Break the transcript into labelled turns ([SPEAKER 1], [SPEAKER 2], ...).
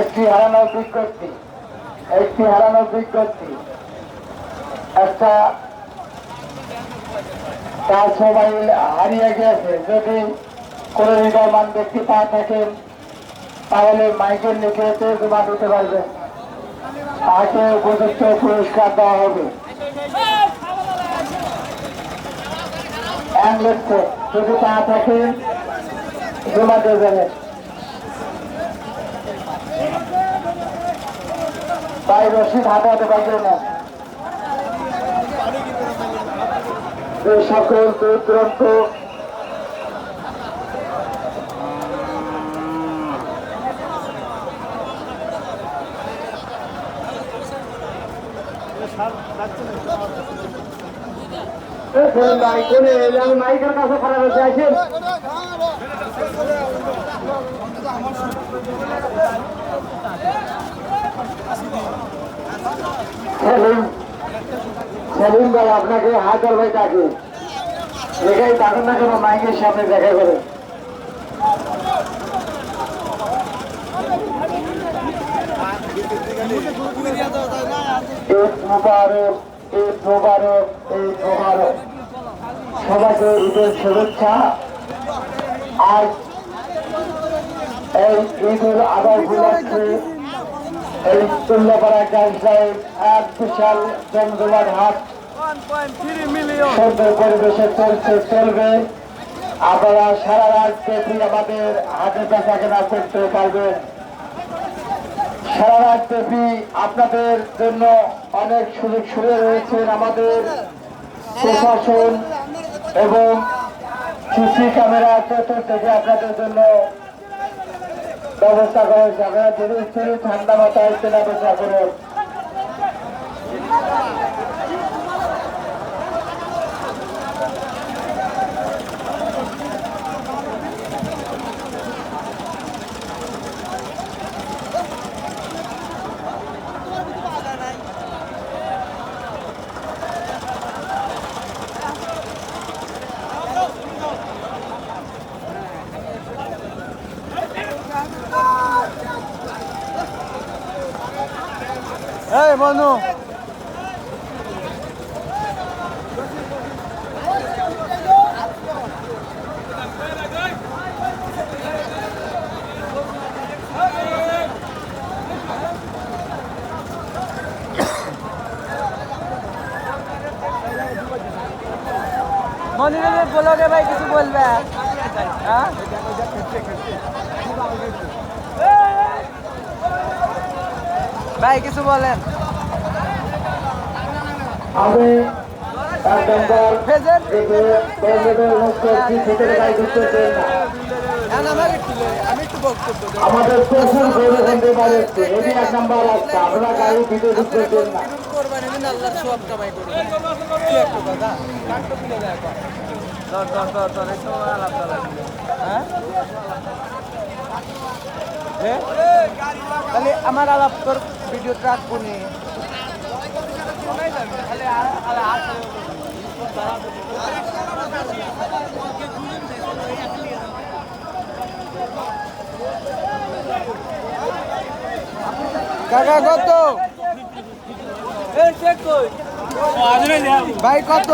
[SPEAKER 1] একটি হারানোর বিজ্ঞপ্তি একটি হারানোর বিজ্ঞপ্তি একটা তার মোবাইল হারিয়ে গেছে। যদি কোনো নির্মাণ ব্যক্তি পা থাকেন, তাহলে মাইকের লিখে জমা দিতে পারবেন। তাকে উপযুক্ত পুরস্কার দেওয়া হবে। যদি পা থাকে জমা দিয়ে তাই রশিদ হাতাতে পারবে না। সকল দুর্গ্রন্থ মাইকের কাছে খারাপ হচ্ছে আসেন সেলিম সেলিম ভাই আপনাকে হাজার ভাই ডাকে এখানে ডাকুন না কেন মাইকের সামনে দেখা করে। ঈদ মুবারক ঈদ মুবারক ঈদ মুবারক। সবাইকে ঈদের শুভেচ্ছা। আজ এই ঈদুল আদাহ উপলক্ষে এই তুল্যপাড়া গাছলায় এক বিশাল জমজমাট হাট সুন্দর পরিবেশে চলছে চলবে। আপনারা সারা রাত ব্যাপী আমাদের হাটে বেচা কেনা করতে পারবেন। সারা রাত ব্যাপী আপনাদের জন্য অনেক সুযোগ সুবিধা রয়েছেন আমাদের প্রশাসন এবং সিসি ক্যামেরা চতুর্থকে আপনাদের জন্য ব্যবস্থা করা আপনারা যদি ঠান্ডা মাথায় বেচা করুন
[SPEAKER 2] এই বন্ধু। মনিরের ব্লগে ভাই কিছু বলবে? হ্যাঁ? ভাই কিছু বলেন।
[SPEAKER 1] আমি আমাদের প্রচুর গরু বন্ধে বাড়ছে এটি এক নম্বর রাস্তা গাড়ি ভিতরে ঢুকতে দেন না
[SPEAKER 2] হ্যাঁ? তাহলে আমার আলাপ তোর ভিডিও ট্রাক কোনি কাকা কত? ভাই কত?